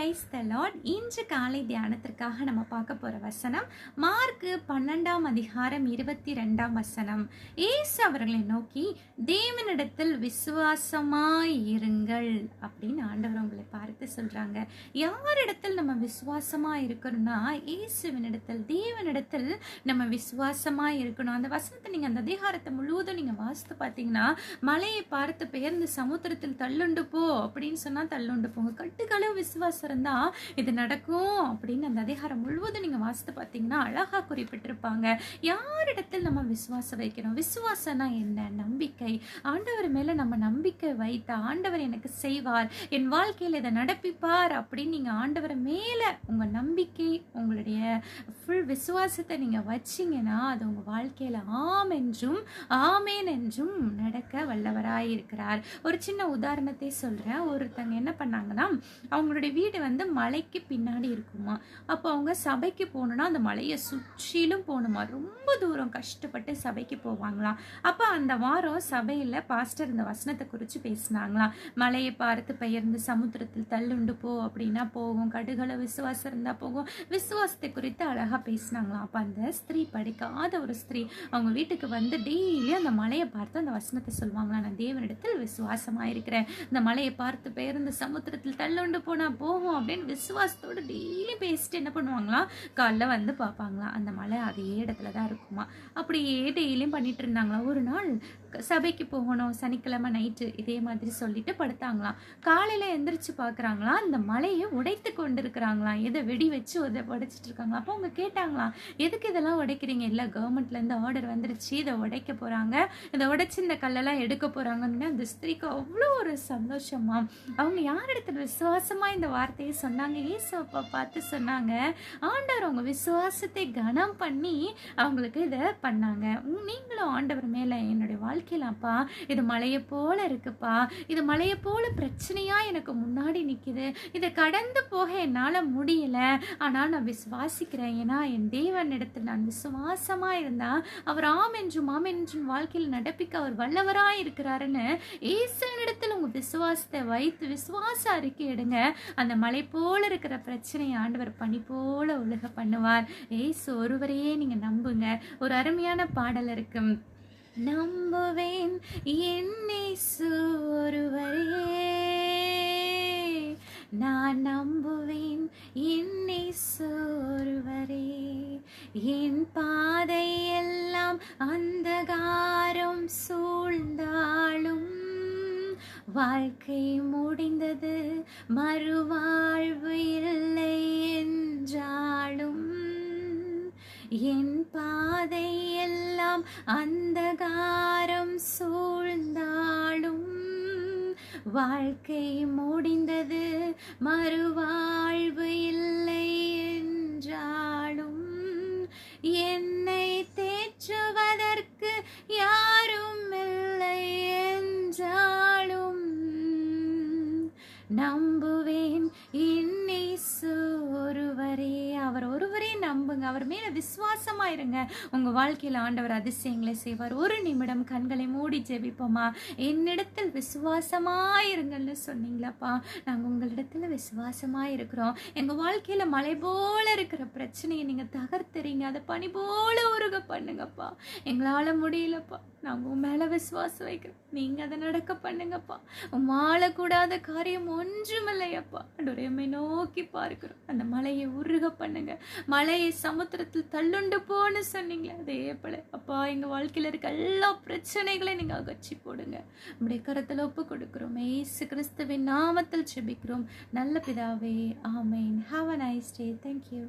Praise the Lord இன்று காலை தியானத்திற்காக நம்ம பார்க்க போகிற வசனம் மார்க்கு பன்னெண்டாம் அதிகாரம் இருபத்தி ரெண்டாம் வசனம். ஏசு அவர்களை நோக்கி தேவனிடத்தில் விசுவாசமாய் இருங்கள் அப்படின்னு ஆண்டவர் உங்களை பார்த்து சொல்றாங்க. யாரிடத்தில் நம்ம விசுவாசமா இருக்கணும்னா இயேசுவினிடத்தில் தேவனிடத்தில் நம்ம விசுவாசமா இருக்கணும். அந்த வசனத்தை நீங்க அந்த அதிகாரத்தை முழுவதும் நீங்க வாசித்து பார்த்தீங்கன்னா மலையை பார்த்து பெயர்ந்து சமுத்திரத்தில் தள்ளுண்டு போ அப்படின்னு சொன்னா தள்ளுண்டு போங்க. கட்டுக்களவு விசுவாசம் இருந்தா இது நடக்கும் அப்படின்னு அந்த அதிகாரம் முழுவதும் நீங்க வாசித்து பார்த்தீங்கன்னா அழகா குறிப்பிட்டிருப்பாங்க. யாரிடத்தில் நம்ம விசுவாசம் வைக்கணும் விசுவாசம்னா என்ன? நம்பிக்கை. ஆண்டவர் மேலே நம்ம நம்பிக்கை வைத்த ஆண்டவர் எனக்கு செய்வார். என் வாழ்க்கையில் இதை நடப்பிப்பார் அப்படின்னு நீங்கள் ஆண்டவர் மேலே உங்கள் நம்பிக்கை உங்களுடைய ஃபுல் விசுவாசத்தை நீங்கள் வச்சீங்கன்னா அது உங்கள் வாழ்க்கையில் ஆம் என்றும் ஆமேன் என்றும் நடக்க வல்லவராக இருக்கிறார் ஒரு சின்ன உதாரணத்தை சொல்கிறேன் ஒருத்தங்க என்ன பண்ணாங்கன்னா அவங்களுடைய வீடு வந்து மலைக்கு பின்னாடி இருக்குமா? அப்போ அவங்க சபைக்கு போகணுன்னா அந்த மலையை சுற்றிலும் போகணுமா? ரொம்ப தூரம் கஷ்டப்பட்டு சபைக்கு போவாங்களாம். அப்போ அந்த வாரம் சபையில் பாஸ்டர் இந்த வசனத்தை குறித்து பேசினாங்களாம். மலையை பார்த்து பெயர்ந்து சமுத்திரத்தில் தள்ளுண்டு போ அப்படின்னா போகும். கடுகளை விசுவாசம் இருந்தால் போகும். விசுவாசத்தை குறித்து அழகாக பேசினாங்களாம். அப்போ அந்த ஸ்திரீ படிக்காத ஒரு ஸ்திரீ அவங்க வீட்டுக்கு வந்து டெய்லி அந்த மலையை பார்த்து அந்த வசனத்தை சொல்லுவாங்களாம். நான் தேவனிடத்தில் விசுவாசமாக இருக்கிறேன் இந்த மலையை பார்த்து பெயர்ந்து சமுத்திரத்தில் தள்ளுண்டு போனால் போகும். அப்படின்னு விசுவாசத்தோடு டெய்லி பேசிட்டு என்ன பண்ணுவாங்களாம் காலைல வந்து பார்ப்பாங்களாம் அந்த மலை அதே இடத்துல தான் இருக்குமா? அப்படியே டெய்லியும் பண்ணிட்டு இருந்தாங்களாம் ஒரு நாள் சபைக்கு போகணும் சனிக்கிழமை நைட்டு இதே மாதிரி சொல்லிட்டு படுத்தாங்களாம். காலையில் எந்திரிச்சு பார்க்குறாங்களாம். அந்த மலையை உடைத்து கொண்டு இருக்கிறாங்களாம் எதை வெடி வச்சு உத உடைச்சிட்டு இருக்காங்களாம். அப்போ அவங்க கேட்டாங்களாம் எதுக்கு இதெல்லாம் உடைக்கிறீங்க? இல்லை கவர்மெண்ட்லேருந்து ஆர்டர் வந்துருச்சு. இதை உடைக்க போகிறாங்க இதை உடைச்சி இந்த கல்லெல்லாம் எடுக்க போகிறாங்கன்னு அந்த ஸ்திரீக்கு அவ்வளோ ஒரு சந்தோஷமா அவங்க யார் இடத்துல விசுவாசமாக இந்த வார்த்தையை சொன்னாங்க? ஏசப்பா பார்த்து சொன்னாங்க ஆண்டவர் அவங்க விசுவாசத்தை கனம் பண்ணி அவங்களுக்கு இதை பண்ணாங்க. நீங்களும் ஆண்டவர் மேலே என்னுடைய வாழ்க்கை அப்பா இது மலையை போல இருக்குப்பா. இது மலையை போல பிரச்சனையா எனக்கு முன்னாடி நிக்குது. இதை கடந்து போக என்னால் முடியல. ஆனால் நான் விசுவாசிக்கிறேன். ஏன்னா என் தேவன் இடத்தில் நான் விசுவாசமா இருந்தா அவர் ஆம் என்றும் ஆம் என்றும் வாழ்க்கையில் நடப்பிக்க அவர் வல்லவராய் இருக்கிறாருன்னு ஈசனிடத்தில் உங்க விசுவாசத்தை வைத்து விசுவாச அறிக்கை எடுங்க. அந்த மலை போல இருக்கிற பிரச்சனையை ஆண்டவர் பணி போல ஒழுக பண்ணுவார். ஏசு ஒருவரையே நீங்க நம்புங்க. ஒரு அருமையான பாடல் இருக்கு. நம்புவேன். என்னேசு ஒருவரே. நான் நம்புவேன். என்னேசு ஒருவரே. என் பாதையெல்லாம் அந்தகாரம் சூழ்ந்தாலும் வாழ்க்கை முடிந்தது. மறுவாழ்வு இல்லை என்றாலும் என் பாதை எல்லாம் அந்தகாரம் சூழ்ந்தாலும் வாழ்க்கை முடிந்தது. மறுவாழ்வு இல்லை என்றாலும் என்னை தேற்றுவதற்கு யாரும் இல்லை என்றாலும் நம் நம்புங்க அவர் மேல விசுவாசமா இருங்க. உங்க வாழ்க்கையில ஆண்டவர் அதிசயங்களை செய்வார். ஒரு நிமிடம் கண்களை மூடி ஜெபிப்போமா? என்னிடத்தில் விசுவாசமா இருங்கள்னு சொன்னீங்களப்பா. நாங்க உங்களிடத்துல விசுவாசமா இருக்கிறோம். எங்க வாழ்க்கையில மலை போல இருக்கிற பிரச்சனையை நீங்க தகர்த்துறீங்க. அதை பனி போல உருக பண்ணுங்கப்பா. எங்களால முடியலப்பா. நாங்க உன் மேல விசுவாசம் வைக்கிறோம். நீங்க அதை நடக்க பண்ணுங்கப்பா. உன் கூடாத காரியம் ஒன்றுமில்லையப்பா. அன்றுரையம்மை நோக்கி பார்க்கிறோம். அந்த மலையை உருக பண்ணுங்க. மலையை சமுத்திரத்தில் தள்ளுண்டு போன்னு சொன்னீங்களே அதே போல. அப்பா எங்க வாழ்க்கையில இருக்க எல்லா பிரச்சனைகளையும் நீங்க அகற்றி போடுங்க. நம்முடைய கரத்துல ஒப்பு கொடுக்கிறோம். ஏசு கிறிஸ்துவின் நாமத்தில் செபிக்கிறோம் நல்ல பிதாவே ஆமைன். Have a nice day thank you